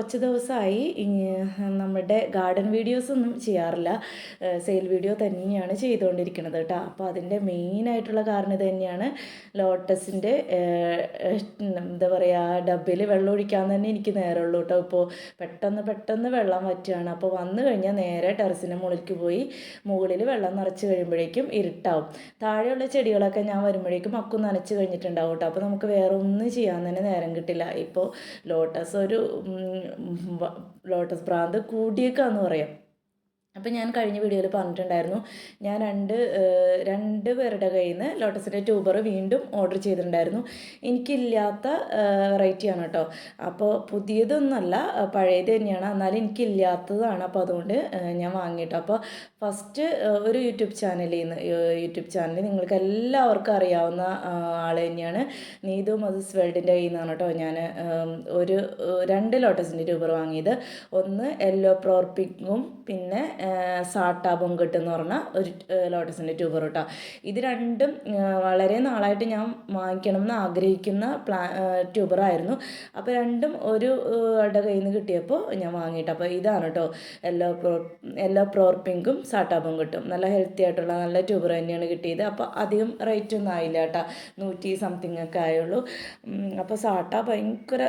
കുറച്ച് ദിവസമായി നമ്മുടെ ഗാർഡൻ വീഡിയോസ് ഒന്നും ചെയ്യാറില്ല. സെയിൽ വീഡിയോ തന്നെയാണ് ചെയ്തുകൊണ്ടിരിക്കുന്നത് കേട്ടോ. അപ്പോൾ അതിന്റെ മെയിനായിട്ടുള്ള കാരണം തന്നെയാണ്. ലോട്ടസിന്റെ എന്താ പറയുക ഡബ്ബയിൽ വെള്ളം ഒഴിക്കാൻ തന്നെ എനിക്ക് നേരമുള്ളൂ കേട്ടോ. ഇപ്പോൾ പെട്ടെന്ന് പെട്ടെന്ന് വെള്ളം വറ്റുകയാണ്. അപ്പോൾ വന്നു കഴിഞ്ഞാൽ നേരെ ടെറസിന്റെ മുകളിലേക്ക് പോയി മുകളിൽ വെള്ളം നിറച്ച് കഴിയുമ്പോഴേക്കും ഇരുട്ടാവും. താഴെയുള്ള ചെടികളൊക്കെ ഞാൻ വരുമ്പോഴേക്കും അക്കു നനച്ച് കഴിഞ്ഞിട്ടുണ്ടാവും കേട്ടോ. അപ്പോൾ നമുക്ക് വേറെ ഒന്നും ചെയ്യാൻ തന്നെ നേരം കിട്ടില്ല. ഇപ്പോൾ ലോട്ടസ് ഒരു ലോട്ടസ് ഭ്രാന്ത് കൂടിയേക്കാന്ന് പറയാം. അപ്പം ഞാൻ കഴിഞ്ഞ വീഡിയോയിൽ പറഞ്ഞിട്ടുണ്ടായിരുന്നു ഞാൻ രണ്ട് രണ്ട് പേരുടെ കയ്യിൽ നിന്ന് ലോട്ടസിന്റെ ട്യൂബർ വീണ്ടും ഓർഡർ ചെയ്തിട്ടുണ്ടായിരുന്നു. എനിക്കില്ലാത്ത വെറൈറ്റിയാണ് കേട്ടോ. അപ്പോൾ പുതിയതൊന്നുമല്ല പഴയത് തന്നെയാണ്. എന്നാലും എനിക്കില്ലാത്തതാണ്. അപ്പോൾ അതുകൊണ്ട് ഞാൻ വാങ്ങിയിട്ടോ അപ്പോൾ ഫസ്റ്റ് ഒരു യൂട്യൂബ് ചാനലിൽ നിന്ന് യൂട്യൂബ് ചാനൽ നിങ്ങൾക്ക് എല്ലാവർക്കും അറിയാവുന്ന ആൾ തന്നെയാണ് നീതു മധുസ് വേൾഡിന്റെ കയ്യിൽ നിന്നാണ് കേട്ടോ ഞാൻ ഒരു രണ്ട് ലോട്ടസിന്റെ ട്യൂബർ വാങ്ങിയത്. ഒന്ന് യെല്ലോ പ്രോർപ്പിങ്ങും പിന്നെ സാട്ടാ കിട്ടും എന്ന് പറഞ്ഞ ഒരു ലോട്ടസിന്റെ ട്യൂബർ കേട്ടോ. ഇത് രണ്ടും വളരെ നാളായിട്ട് ഞാൻ വാങ്ങിക്കണം എന്ന് ആഗ്രഹിക്കുന്ന പ്ലാ ട്യൂബറായിരുന്നു അപ്പോൾ രണ്ടും ഒരു ആളുടെ കയ്യിൽ നിന്ന് കിട്ടിയപ്പോൾ ഞാൻ വാങ്ങിയിട്ട് അപ്പോൾ ഇതാണ് കേട്ടോ. യെല്ലോ പ്രോ യെല്ലോ പ്രോർപ്പിങ്കും സാട്ടാ കിട്ടും നല്ല ഹെൽത്തി ആയിട്ടുള്ള നല്ല ട്യൂബർ തന്നെയാണ് കിട്ടിയത്. അപ്പോൾ അധികം റേറ്റ് ഒന്നും ആയില്ല കേട്ടോ. നൂറ്റി സംതിങ് ഒക്കെ ആയുള്ളൂ. അപ്പോൾ സാട്ട ഭയങ്കര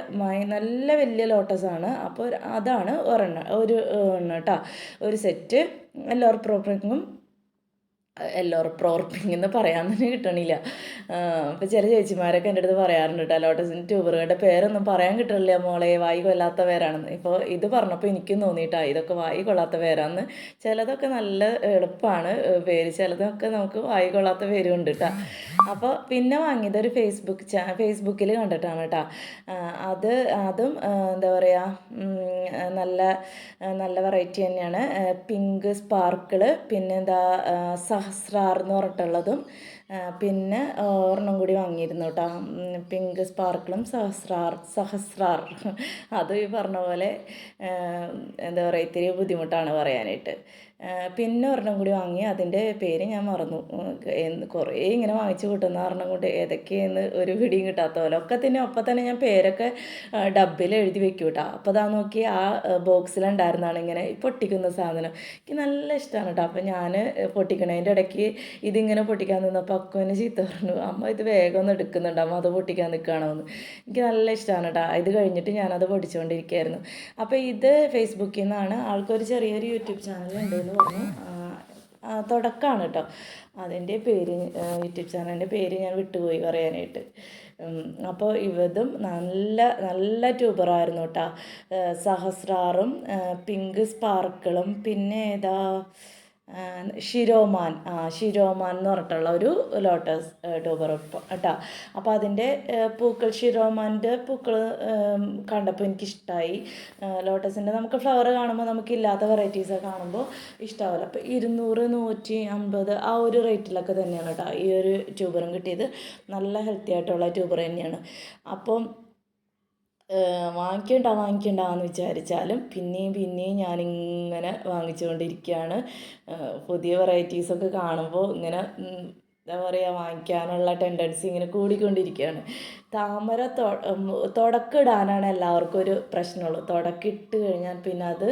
നല്ല വലിയ ലോട്ടസാണ്. അപ്പോൾ അതാണ് ഒരെണ്ണം ഒരു എണ്ണ കേട്ടോ. ഒരു സെറ്റ് എല്ലാവരും പ്രോപ്പറിങ്ങും എല്ലാവരും പ്രോർപ്പിംഗ് എന്ന് പറയാൻ തന്നെ കിട്ടണില്ല. അപ്പോൾ ചില ചേച്ചിമാരൊക്കെ എന്റെ അടുത്ത് പറയാറുണ്ട് കേട്ടോ ലോട്ടസിന്റെ ട്യൂബറുകളുടെ പേരൊന്നും പറയാൻ കിട്ടണില്ല മോളെ വായി കൊല്ലാത്ത പേരാണെന്ന്. ഇപ്പോൾ ഇത് പറഞ്ഞപ്പോൾ എനിക്കും തോന്നിയിട്ടാ ഇതൊക്കെ വായി കൊള്ളാത്ത പേരാന്ന്. ചിലതൊക്കെ നല്ല എളുപ്പമാണ് പേര് ചിലതൊക്കെ നമുക്ക് വായി കൊള്ളാത്ത പേരും ഉണ്ട് കേട്ടോ അപ്പോൾ പിന്നെ വാങ്ങിയത് ഒരു ഫേസ്ബുക്ക് ചാ ഫേസ്ബുക്കിൽ കണ്ടിട്ടാണ് കേട്ടോ അത് അതും എന്താ പറയുക നല്ല നല്ല വെറൈറ്റി തന്നെയാണ്. പിങ്ക് സ്പാർക്കിൾ പിന്നെ എന്താ സഹസ്രാർ എന്ന് പറഞ്ഞിട്ടുള്ളതും പിന്നെ ഒരെണ്ണം കൂടി വാങ്ങിയിരുന്നു കേട്ടോ പിങ്ക് സ്പാർക്കിളും സഹസ്രാർ സഹസ്രാർ. അത് ഈ പറഞ്ഞ പോലെ എന്താ പറയുക ഇത്തിരി ബുദ്ധിമുട്ടാണ് പറയാനായിട്ട്. പിന്നെ ഒരെണ്ണം കൂടി വാങ്ങി അതിന്റെ പേര് ഞാൻ മറന്നു. കുറേ ഇങ്ങനെ വാങ്ങിച്ചു കൂട്ടുന്ന ഒരെണ്ണം കൊണ്ട് ഏതൊക്കെയെന്ന് ഒരു പിടിയും കിട്ടാത്ത പോലെ. ഒക്കെ തന്നെ ഒപ്പം തന്നെ ഞാൻ പേരൊക്കെ ഡബ്ബിൽ എഴുതി വെക്കും കേട്ടോ അപ്പോൾ അതാ നോക്കി ആ ബോക്സിലുണ്ടായിരുന്നാണ് ഇങ്ങനെ പൊട്ടിക്കുന്ന സാധനം. എനിക്ക് നല്ല ഇഷ്ടമാണ് കേട്ടോ അപ്പോൾ ഞാൻ പൊട്ടിക്കണതിന്റെ ഇടയ്ക്ക് ഇതിങ്ങനെ പൊട്ടിക്കാൻ നിന്നപ്പോൾ അക്കുവിനെ ചീത്ത പറഞ്ഞു. അമ്മ ഇത് വേഗം ഒന്ന് എടുക്കുന്നുണ്ട്. അമ്മ അത് പൊട്ടിക്കാൻ നിൽക്കുകയാണെന്ന്. എനിക്ക് നല്ല ഇഷ്ടമാണ് കേട്ടോ ഇത് കഴിഞ്ഞിട്ട് ഞാനത് പൊടിച്ചുകൊണ്ടിരിക്കുകയായിരുന്നു. അപ്പോൾ ഇത് ഫേസ്ബുക്കിൽ നിന്നാണ് ആൾക്കൊരു ചെറിയൊരു യൂട്യൂബ് ചാനൽ ഉണ്ടെന്ന് പറഞ്ഞു. തുടക്കമാണ് കേട്ടോ അതിന്റെ പേര് യൂട്യൂബ് ചാനലിന്റെ പേര് ഞാൻ വിട്ടുപോയി പറയാനായിട്ട്. അപ്പോൾ ഇവതും നല്ല നല്ല ട്യൂബറായിരുന്നു കേട്ടോ സഹസ്രാറും പിങ്ക് സ്പാർക്കിളും പിന്നെ ഏതാ? ഷിരോമാൻ ആ ഷിരോമാൻ എന്ന് പറഞ്ഞിട്ടുള്ള ഒരു ലോട്ടസ് ട്യൂബർ കേട്ടോ. അപ്പോൾ അതിന്റെ പൂക്കൾ ഷിരോമാന്റെ പൂക്കൾ കണ്ടപ്പോൾ എനിക്കിഷ്ടമായി ലോട്ടസിന്റെ നമുക്ക് ഫ്ലവർ കാണുമ്പോൾ നമുക്കില്ലാത്ത വെറൈറ്റീസൊക്കെ കാണുമ്പോൾ ഇഷ്ടമാവില്ല അപ്പോൾ ഇരുന്നൂറ് നൂറ്റി അമ്പത് ആ ഒരു റേറ്റിലൊക്കെ തന്നെയാണ് കേട്ടോ ഈ ഒരു ട്യൂബറും കിട്ടിയത്. നല്ല ഹെൽത്തി ആയിട്ടുള്ള ട്യൂബർ തന്നെയാണ്. അപ്പം വാങ്ങിക്കണ്ട വാങ്ങിക്കണ്ട എന്ന് വിചാരിച്ചാലും പിന്നെയും പിന്നെയും ഞാനിങ്ങനെ വാങ്ങിച്ചുകൊണ്ടിരിക്കുകയാണ്. പുതിയ വെറൈറ്റീസൊക്കെ കാണുമ്പോൾ ഇങ്ങനെ എന്താ പറയുക വാങ്ങിക്കാനുള്ള ടെൻഡൻസി ഇങ്ങനെ കൂടിക്കൊണ്ടിരിക്കുകയാണ്. താമര തുടക്കിടാനാണ് എല്ലാവർക്കും ഒരു പ്രശ്നമുള്ളൂ. തുടക്കിട്ട് കഴിഞ്ഞാൽ പിന്നെ അത്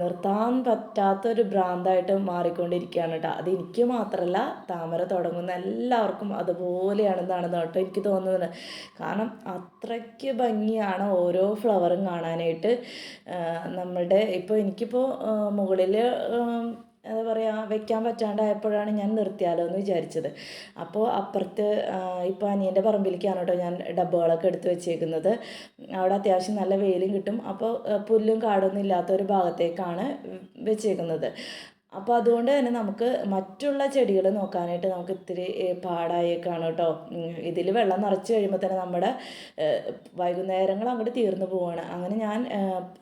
നിർത്താൻ പറ്റാത്തൊരു ഭ്രാന്തായിട്ട് മാറിക്കൊണ്ടിരിക്കുകയാണ് കേട്ടോ. അത് എനിക്ക് മാത്രമല്ല താമര തുടങ്ങുന്ന എല്ലാവർക്കും അതുപോലെയാണെന്നാണ് കേട്ടോ എനിക്ക് തോന്നുന്നത്. കാരണം അത്രയ്ക്ക് ഭംഗിയാണ് ഓരോ ഫ്ലവറും കാണാനായിട്ട്. നമ്മളുടെ ഇപ്പോൾ എനിക്കിപ്പോൾ മുകളിൽ എന്താ പറയുക വെക്കാൻ പറ്റാണ്ടായപ്പോഴാണ് ഞാൻ നിർത്തിയാലോ എന്ന് വിചാരിച്ചത്. അപ്പോൾ അപ്പുറത്ത് ഇപ്പോൾ അനിയന്റെ പറമ്പിലേക്കാണ് കേട്ടോ ഞാൻ ഡബ്ബകളൊക്കെ എടുത്ത് വെച്ചേക്കുന്നത്. അവിടെ അത്യാവശ്യം നല്ല വെയിലും കിട്ടും. അപ്പോൾ പുല്ലും കാടൊന്നും ഇല്ലാത്ത ഒരു ഭാഗത്തേക്കാണ് വെച്ചേക്കുന്നത്. അപ്പോൾ അതുകൊണ്ട് തന്നെ നമുക്ക് മറ്റുള്ള ചെടികൾ നോക്കാനായിട്ട് നമുക്ക് ഇത്തിരി പാടായേക്കാണ് കേട്ടോ ഇതിൽ വെള്ളം നിറച്ച് കഴിയുമ്പോൾ തന്നെ നമ്മുടെ വൈകുന്നേരങ്ങൾ അങ്ങോട്ട് തീർന്നു പോവാണ്. അങ്ങനെ ഞാൻ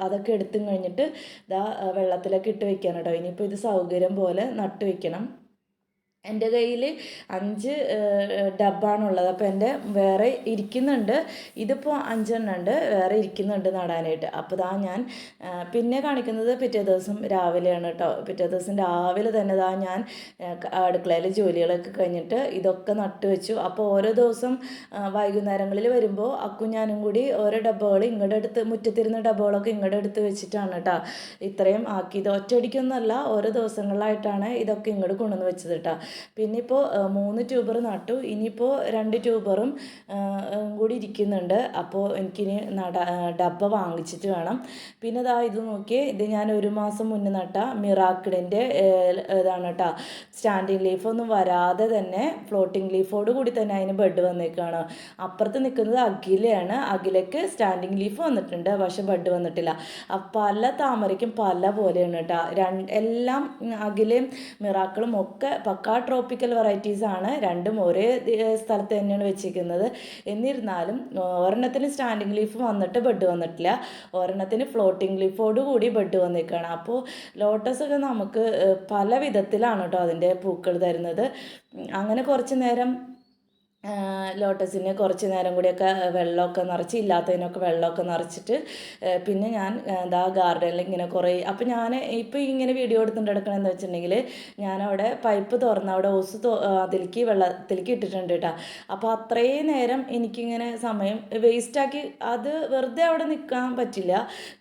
അതൊക്കെ എടുത്തും കഴിഞ്ഞിട്ട് ഇതാ വെള്ളത്തിലൊക്കെ ഇട്ട് വെക്കാൻ കേട്ടോ ഇനിയിപ്പോൾ ഇത് സൗകര്യം പോലെ നട്ട് വെക്കണം. എന്റെ കയ്യിൽ അഞ്ച് ഡബ്ബാണുള്ളത്. അപ്പോൾ എന്റെ വേറെ ഇരിക്കുന്നുണ്ട്. ഇതിപ്പോൾ അഞ്ചെണ്ണം ഉണ്ട് വേറെ ഇരിക്കുന്നുണ്ട് നടാനായിട്ട്. അപ്പോൾ ഇതാ ഞാൻ പിന്നെ കാണിക്കുന്നത് പിറ്റേ ദിവസം രാവിലെയാണ് കേട്ടോ. പിറ്റേ ദിവസം രാവിലെ തന്നെ ദാ ഞാൻ അടുക്കളയിലെ ജോലികളൊക്കെ കഴിഞ്ഞിട്ട് ഇതൊക്കെ നട്ട് വെച്ചു. അപ്പോൾ ഓരോ ദിവസം വൈകുന്നേരങ്ങളിൽ വരുമ്പോൾ അക്കും ഞാനും കൂടി ഓരോ ഡബ്ബകൾ ഇങ്ങോട്ട് എടുത്ത് മുറ്റത്തിരുന്ന ഡബ്ബകളൊക്കെ ഇങ്ങോട്ട് എടുത്ത് വെച്ചിട്ടാണ് കേട്ടോ ഇത്രയും ആക്കിയത്. ഒറ്റയടിക്കൊന്നുമല്ല ഓരോ ദിവസങ്ങളിലായിട്ടാണ് ഇതൊക്കെ ഇങ്ങോട്ട് കൊണ്ടുവന്ന് വെച്ചത് കേട്ടോ. പിന്നെ ഇപ്പോൾ മൂന്ന് ട്യൂബർ നട്ടു. ഇനിയിപ്പോൾ രണ്ട് ട്യൂബറും കൂടി ഇരിക്കുന്നുണ്ട്. അപ്പോൾ എനിക്കിനി ഡബ്ബ വാങ്ങിച്ചിട്ട് വേണം. പിന്നെ ഇതാ ഇത് നോക്കി ഇത് ഞാൻ ഒരു മാസം മുന്നേ നട്ട മിറാക്കിഡിന്റെ ഇതാണ് കേട്ടോ സ്റ്റാൻഡിങ് ലീഫൊന്നും വരാതെ തന്നെ ഫ്ലോട്ടിംഗ് ലീഫോട് കൂടി തന്നെ അതിന് ബെഡ് വന്നേക്കാണ്. അപ്പുറത്ത് നിൽക്കുന്നത് അഖിലയാണ്. അഖിലയ്ക്ക് സ്റ്റാൻഡിങ് ലീഫ് വന്നിട്ടുണ്ട് പക്ഷെ ബെഡ് വന്നിട്ടില്ല. പല താമരയ്ക്കും പല പോലെയാണ് കേട്ടോ രണ്ട് എല്ലാം അഖിലയും മിറാക്കിളും ഒക്കെ പക്കാ ട്രോപ്പിക്കൽ വെറൈറ്റീസ് ആണ് രണ്ടും ഒരേ സ്ഥലത്ത് തന്നെയാണ് വെച്ചിരിക്കുന്നത്. എന്നിരുന്നാലും ഒരെണ്ണത്തിന് സ്റ്റാൻഡിങ് ലീഫ് വന്നിട്ട് ബെഡ് വന്നിട്ടില്ല. ഒരെണ്ണത്തിന് ഫ്ലോട്ടിംഗ് ലീഫോട് കൂടി ബെഡ് വന്നിരിക്കുകയാണ് അപ്പോൾ ലോട്ടസ് ഒക്കെ നമുക്ക് പല വിധത്തിലാണ് കേട്ടോ അതിന്റെ പൂക്കൾ തരുന്നത്. അങ്ങനെ കുറച്ച് നേരം ലോട്ടസിന് കുറച്ച് നേരം കൂടിയൊക്കെ വെള്ളമൊക്കെ നിറച്ച് ഇല്ലാത്തതിനൊക്കെ വെള്ളമൊക്കെ നിറച്ചിട്ട് പിന്നെ ഞാൻ എന്താ ഗാർഡനിൽ ഇങ്ങനെ കുറേ അപ്പോൾ ഞാൻ ഇപ്പോൾ ഇങ്ങനെ വീഡിയോ എടുത്തിട്ട് എടുക്കണമെന്ന് വെച്ചിട്ടുണ്ടെങ്കിൽ ഞാനവിടെ പൈപ്പ് തുറന്ന് അവിടെ ഓസ് അതിലേക്ക് വെള്ളത്തിലേക്ക് ഇട്ടിട്ടുണ്ട് കേട്ടോ. അപ്പോൾ അത്രയും നേരം എനിക്കിങ്ങനെ സമയം വേസ്റ്റാക്കി അത് വെറുതെ അവിടെ നിൽക്കാൻ പറ്റില്ല.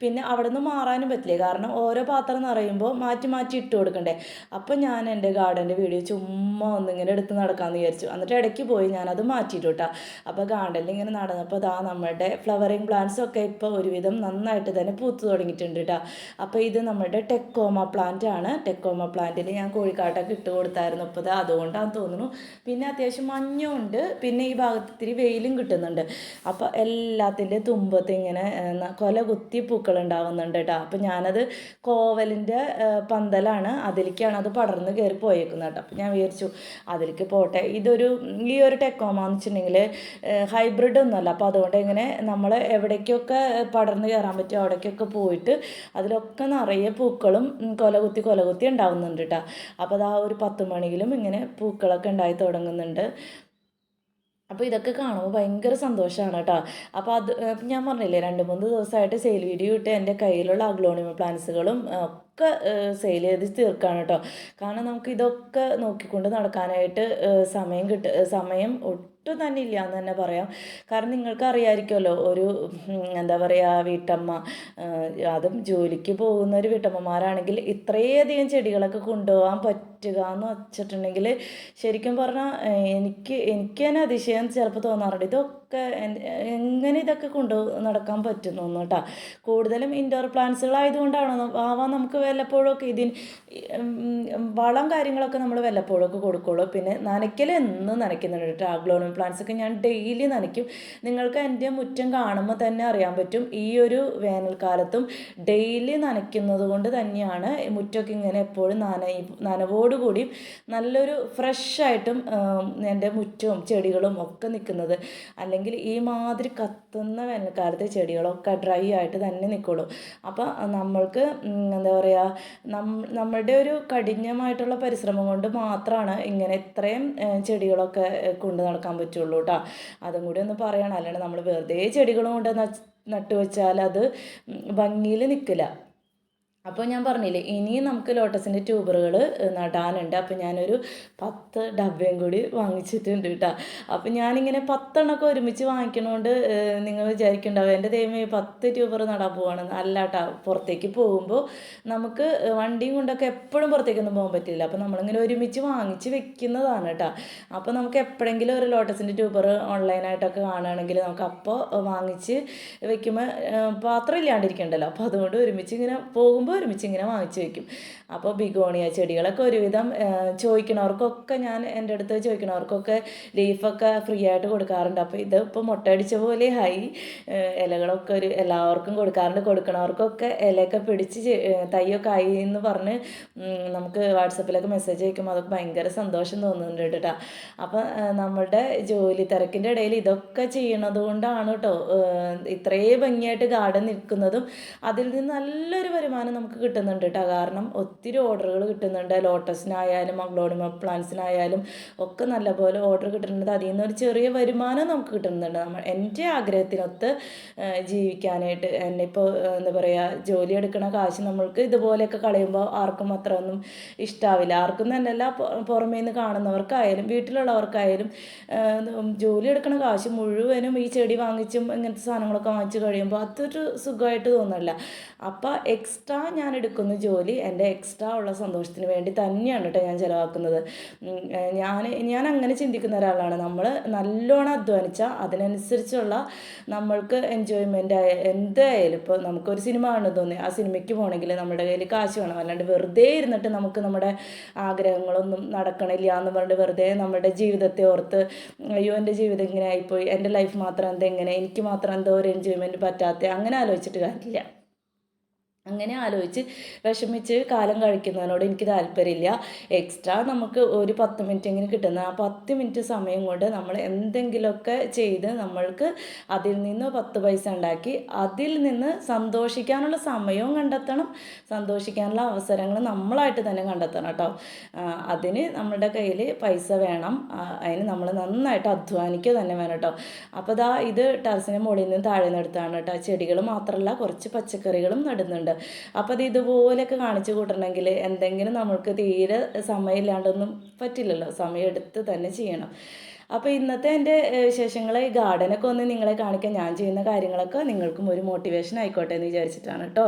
പിന്നെ അവിടെ നിന്ന് മാറാനും പറ്റില്ല. കാരണം ഓരോ പാത്രം നിറയുമ്പോൾ മാറ്റി മാറ്റി ഇട്ട് കൊടുക്കണ്ടേ. അപ്പോൾ ഞാൻ എന്റെ ഗാർഡന്റെ വീഡിയോ ചുമ്മാ ഒന്നിങ്ങനെ എടുത്ത് നടക്കാമെന്ന് വിചാരിച്ചു. എന്നിട്ട് ഇടയ്ക്ക് പോയി ഞാനത് മാറ്റിയിട്ടു കേട്ടോ അപ്പോൾ ഗാർഡനിൽ ഇങ്ങനെ നടന്നപ്പോൾ ദാ നമ്മുടെ ഫ്ലവറിങ് പ്ലാന്റ്സൊക്കെ ഇപ്പോൾ ഒരുവിധം നന്നായിട്ട് തന്നെ പൂത്തു തുടങ്ങിയിട്ടുണ്ട് കേട്ടോ അപ്പോൾ ഇത് നമ്മുടെ ടെക്കോമ പ്ലാന്റ് ആണ്. ടെക്കോമ പ്ലാന്റിൽ ഞാൻ കോഴിക്കാട്ടൊക്കെ ഇട്ട് കൊടുത്തായിരുന്നു ഇപ്പോൾ ദാ അതുകൊണ്ടാന്ന് തോന്നുന്നു. പിന്നെ അത്യാവശ്യം മഞ്ഞുണ്ട്. പിന്നെ ഈ ഭാഗത്ത് ഇത്തിരി വെയിലും കിട്ടുന്നുണ്ട്. അപ്പോൾ എല്ലാത്തിന്റെ തുമ്പത്ത് ഇങ്ങനെ കൊല കുത്തി പൂക്കൾ ഉണ്ടാവുന്നുണ്ട് കേട്ടോ അപ്പോൾ ഞാനത് കോവലിന്റെ പന്തലാണ്. അതിലേക്കാണ് അത് പടർന്ന് കയറി പോയേക്കുന്നത് കേട്ടോ അപ്പോൾ ഞാൻ വിചാരിച്ചു അതിലേക്ക് പോട്ടെ. ഇതൊരു ഈ ഒരു ടെക്കോമാന്ന് വെച്ചിട്ടുണ്ടെങ്കിൽ ഹൈബ്രിഡ് ഒന്നുമല്ല. അപ്പോൾ അതുകൊണ്ട് ഇങ്ങനെ നമ്മൾ എവിടേക്കൊക്കെ പടർന്ന് കയറാൻ പറ്റും അവിടേക്കൊക്കെ പോയിട്ട് അതിലൊക്കെ നിറയെ പൂക്കളും കൊലകുത്തി കൊലകുത്തി ഉണ്ടാവുന്നുണ്ട് കേട്ടോ അപ്പോൾ അത് ആ ഒരു പത്ത് മണിയിലും ഇങ്ങനെ പൂക്കളൊക്കെ ഉണ്ടായി തുടങ്ങുന്നുണ്ട്. അപ്പോൾ ഇതൊക്കെ കാണുമ്പോൾ ഭയങ്കര സന്തോഷമാണ് കേട്ടോ അപ്പോൾ അത് ഞാൻ പറഞ്ഞില്ലേ രണ്ട് മൂന്ന് ദിവസമായിട്ട് സെയിൽ വീഡിയോ ഇട്ട് എന്റെ കയ്യിലുള്ള അഗ്ലോണിമ പ്ലാന്റ്സുകളും ഒക്കെ സെയിൽ ചെയ്ത് തീർക്കാണ് കേട്ടോ കാരണം നമുക്ക് ഇതൊക്കെ നോക്കിക്കൊണ്ട് നടക്കാനായിട്ട് സമയം കിട്ട സമയം ഒട്ടും തന്നെ ഇല്ല എന്ന് തന്നെ പറയാം. കാരണം നിങ്ങൾക്ക് അറിയാമായിരിക്കുമല്ലോ ഒരു എന്താ പറയുക വീട്ടമ്മ അതും ജോലിക്ക് പോകുന്ന ഒരു വീട്ടമ്മമാരാണെങ്കിൽ ഇത്രയധികം ചെടികളൊക്കെ കൊണ്ടുപോകാൻ പറ്റുക എന്ന് വെച്ചിട്ടുണ്ടെങ്കിൽ ശരിക്കും പറഞ്ഞാൽ എനിക്ക് എനിക്ക് തന്നെ അതിശയം ചിലപ്പോൾ തോന്നാറുണ്ട്. ഇതൊക്കെ എൻ- എങ്ങനെ ഇതൊക്കെ കൊണ്ട് നടക്കാൻ പറ്റുന്നു കേട്ടോ. കൂടുതലും ഇൻഡോർ പ്ലാന്റ്സുകളായതുകൊണ്ടാണ് ആവാൻ നമുക്ക് വല്ലപ്പോഴൊക്കെ ഇതിന് വളം കാര്യങ്ങളൊക്കെ നമ്മൾ വല്ലപ്പോഴൊക്കെ കൊടുക്കുള്ളൂ. പിന്നെ നനയ്ക്കൽ എന്നും നനയ്ക്കുന്നുണ്ട് കേട്ടോ. ആഗ്ലോണിയം പ്ലാന്റ്സ് ഒക്കെ ഞാൻ ഡെയിലി നനയ്ക്കും. നിങ്ങൾക്ക് എന്റെ മുറ്റം കാണുമ്പോൾ തന്നെ അറിയാൻ പറ്റും. ഈ ഒരു വേനൽക്കാലത്തും ഡെയിലി നനയ്ക്കുന്നത് കൊണ്ട് തന്നെയാണ് മുറ്റമൊക്കെ ഇങ്ങനെ എപ്പോഴും നന നനവോടുകൂടിയും നല്ലൊരു ഫ്രഷായിട്ടും എന്റെ മുറ്റവും ചെടികളും ഒക്കെ നിൽക്കുന്നത്. അല്ലെങ്കിൽ ഈ മാതിരി കത്തുന്ന വേനൽക്കാലത്തെ ചെടികളൊക്കെ ഡ്രൈ ആയിട്ട് തന്നെ നിൽക്കുള്ളൂ അപ്പോൾ നമ്മൾക്ക് എന്താ പറയുക നമ്മളുടെ ഒരു കഠിനമായിട്ടുള്ള പരിശ്രമം കൊണ്ട് മാത്രമാണ് ഇങ്ങനെ ഇത്രയും ചെടികളൊക്കെ കൊണ്ടു നടക്കാൻ പറ്റുള്ളൂ കേട്ടോ അതും കൂടി ഒന്ന് പറയണം. അല്ലാണ്ട് നമ്മൾ വെറുതെ ചെടികളും കൊണ്ട് നട്ടുവെച്ചാൽ വെച്ചാൽ അത് ഭംഗിയിൽ നിൽക്കില്ല അപ്പോൾ ഞാൻ പറഞ്ഞില്ലേ ഇനിയും നമുക്ക് ലോട്ടസിന്റെ ട്യൂബറുകൾ നടാനുണ്ട്. അപ്പോൾ ഞാനൊരു പത്ത് ഡബ്ബയും കൂടി വാങ്ങിച്ചിട്ടുണ്ട് കേട്ടോ അപ്പോൾ ഞാനിങ്ങനെ പത്തെണ്ണമൊക്കെ ഒരുമിച്ച് വാങ്ങിക്കണോണ്ട് നിങ്ങൾ വിചാരിക്കുന്നുണ്ടാവും എന്റെ ദൈവമേ പത്ത് ട്യൂബർ നടാൻ പോവാണെന്ന് അല്ല കേട്ടോ പുറത്തേക്ക് പോകുമ്പോൾ നമുക്ക് വണ്ടിയും കൊണ്ടൊക്കെ എപ്പോഴും പുറത്തേക്കൊന്നും പോകാൻ പറ്റില്ല. അപ്പോൾ നമ്മളിങ്ങനെ ഒരുമിച്ച് വാങ്ങിച്ച് വെക്കുന്നതാണ് കേട്ടോ അപ്പോൾ നമുക്ക് എപ്പോഴെങ്കിലും ഒരു ലോട്ടസിന്റെ ട്യൂബർ ഓൺലൈനായിട്ടൊക്കെ കാണുകയാണെങ്കിൽ നമുക്ക് അപ്പോൾ വാങ്ങിച്ച് വെക്കുമ്പോൾ പാത്രം ഇല്ലാണ്ടിരിക്കണ്ടല്ലോ. അപ്പോൾ അതുകൊണ്ട് ഒരുമിച്ച് ഇങ്ങനെ പോകുമ്പോൾ ഒരുമിച്ച് ഇങ്ങനെ വാങ്ങിച്ചു വെക്കും. അപ്പോൾ ബിഗോണിയ ചെടികളൊക്കെ ഒരുവിധം ചോദിക്കണവർക്കൊക്കെ ഞാൻ എന്റെ അടുത്ത് ചോദിക്കണവർക്കൊക്കെ ലീഫൊക്കെ ഫ്രീ ആയിട്ട് കൊടുക്കാറുണ്ട്. അപ്പോൾ ഇത് ഇപ്പോൾ മുട്ടയടിച്ച പോലെ ആയി. ഇലകളൊക്കെ ഒരു എല്ലാവർക്കും കൊടുക്കാറുണ്ട്. കൊടുക്കണവർക്കൊക്കെ ഇലയൊക്കെ പിടിച്ച് തൈയൊക്കെ ആയി എന്ന് പറഞ്ഞ് നമുക്ക് വാട്സപ്പിലൊക്കെ മെസ്സേജ് അയക്കുമ്പോൾ അതൊക്കെ ഭയങ്കര സന്തോഷം തോന്നുന്നുണ്ട് കേട്ടോ. അപ്പോൾ നമ്മളുടെ ജോലി തിരക്കിന്റെ ഇടയിൽ ഇതൊക്കെ ചെയ്യണത് കൊണ്ടാണ് കേട്ടോ ഇത്രയും ഭംഗിയായിട്ട് ഗാർഡൻ നിൽക്കുന്നതും. അതിൽ നിന്ന് നല്ലൊരു വരുമാനം നമുക്ക് കിട്ടുന്നുണ്ട് കേട്ടോ കാരണം ഒത്തിരി ഓർഡറുകൾ കിട്ടുന്നുണ്ട്. ലോട്ടസിനായാലും അഗ്ലോണിമ പ്ലാന്റ്സിനായാലും ഒക്കെ നല്ലപോലെ ഓർഡർ കിട്ടുന്നുണ്ട്. അതിൽ നിന്ന് ഒരു ചെറിയ വരുമാനം നമുക്ക് കിട്ടുന്നുണ്ട്. നമ്മൾ എന്റെ ആഗ്രഹത്തിനൊത്ത് ജീവിക്കാനായിട്ട്. എന്നെ ഇപ്പോൾ എന്താ പറയുക ജോലി എടുക്കണ കാശ് നമ്മൾക്ക് ഇതുപോലെയൊക്കെ കളയുമ്പോൾ ആർക്കും അത്ര ഒന്നും ഇഷ്ടാവില്ല. ആർക്കും തന്നെയല്ല പുറമേ നിന്ന് കാണുന്നവർക്കായാലും വീട്ടിലുള്ളവർക്കായാലും ജോലി എടുക്കണ കാശ് മുഴുവനും ഈ ചെടി വാങ്ങിച്ചും ഇങ്ങനത്തെ സാധനങ്ങളൊക്കെ വാങ്ങിച്ച് കഴിയുമ്പോൾ അതൊരു സുഖമായിട്ട് തോന്നില്ല അപ്പോൾ എക്സ്ട്രാ ഞാൻ എടുക്കുന്ന ജോലി എന്റെ എക്സ്ട്രാ ഉള്ള സന്തോഷത്തിന് വേണ്ടി തന്നെയാണ് കേട്ടോ ഞാൻ ചിലവാക്കുന്നത്. ഞാൻ ഞാൻ അങ്ങനെ ചിന്തിക്കുന്ന ഒരാളാണ്. നമ്മൾ നല്ലോണം അധ്വാനിച്ചാൽ അതിനനുസരിച്ചുള്ള നമ്മൾക്ക് എൻജോയ്മെന്റ് ആയ എന്തായാലും ഇപ്പോൾ നമുക്കൊരു സിനിമ കാണുന്നു തോന്നി ആ സിനിമയ്ക്ക് പോകണമെങ്കിൽ നമ്മുടെ കയ്യിൽ കാശ് വേണം. അല്ലാണ്ട് വെറുതെ ഇരുന്നിട്ട് നമുക്ക് നമ്മുടെ ആഗ്രഹങ്ങളൊന്നും നടക്കണില്ല എന്ന് പറഞ്ഞിട്ട് വെറുതെ നമ്മുടെ ജീവിതത്തെ ഓർത്ത് അയ്യോ എന്റെ ജീവിതം ഇങ്ങനെ ആയിപ്പോയി. എന്റെ ലൈഫ് മാത്രം എന്താ ഇങ്ങനെ? എനിക്ക് മാത്രം എന്തോ ഒരു എൻജോയ്മെന്റ് പറ്റാത്ത? അങ്ങനെ ആലോചിച്ചിട്ട് കാര്യമില്ല. അങ്ങനെ ആലോചിച്ച് വിഷമിച്ച് കാലം കഴിക്കുന്നതിനോട് എനിക്ക് താല്പര്യമില്ല. എക്സ്ട്രാ നമുക്ക് ഒരു പത്ത് മിനിറ്റ് എങ്കിലും കിട്ടുന്ന ആ പത്ത് മിനിറ്റ് സമയം കൊണ്ട് നമ്മൾ എന്തെങ്കിലുമൊക്കെ ചെയ്ത് നമ്മൾക്ക് അതിൽ നിന്ന് പത്ത് പൈസ ഉണ്ടാക്കി അതിൽ നിന്ന് സന്തോഷിക്കാനുള്ള സമയവും കണ്ടെത്തണം. സന്തോഷിക്കാനുള്ള അവസരങ്ങൾ നമ്മളായിട്ട് തന്നെ കണ്ടെത്തണം കേട്ടോ. അതിന് നമ്മുടെ കയ്യിൽ പൈസ വേണം. അതിന് നമ്മൾ നന്നായിട്ട് അധ്വാനിക്കുക തന്നെ വേണം കേട്ടോ. അപ്പോൾ ദാ ഇത് ടെറസിന്റെ മുകളിൽ നിന്ന് താഴെ നിന്നെടുത്താണ് കേട്ടോ. ചെടികൾ മാത്രമല്ല കുറച്ച് പച്ചക്കറികളും നടുന്നുണ്ട്. അപ്പോൾ അത് ഇതുപോലെയൊക്കെ കാണിച്ചു കൂട്ടണമെങ്കിൽ എന്തെങ്കിലും നമ്മൾക്ക് തീരെ സമയമില്ലാണ്ടൊന്നും പറ്റില്ലല്ലോ. സമയം എടുത്ത് തന്നെ ചെയ്യണം. അപ്പോൾ ഇന്നത്തെ എന്റെ വിശേഷങ്ങൾ ഈ ഗാർഡനൊക്കെ ഒന്ന് നിങ്ങളെ കാണിക്കാൻ ഞാൻ ചെയ്യുന്ന കാര്യങ്ങളൊക്കെ നിങ്ങൾക്കും ഒരു മോട്ടിവേഷൻ ആയിക്കോട്ടെ എന്ന് വിചാരിച്ചിട്ടാണ് കേട്ടോ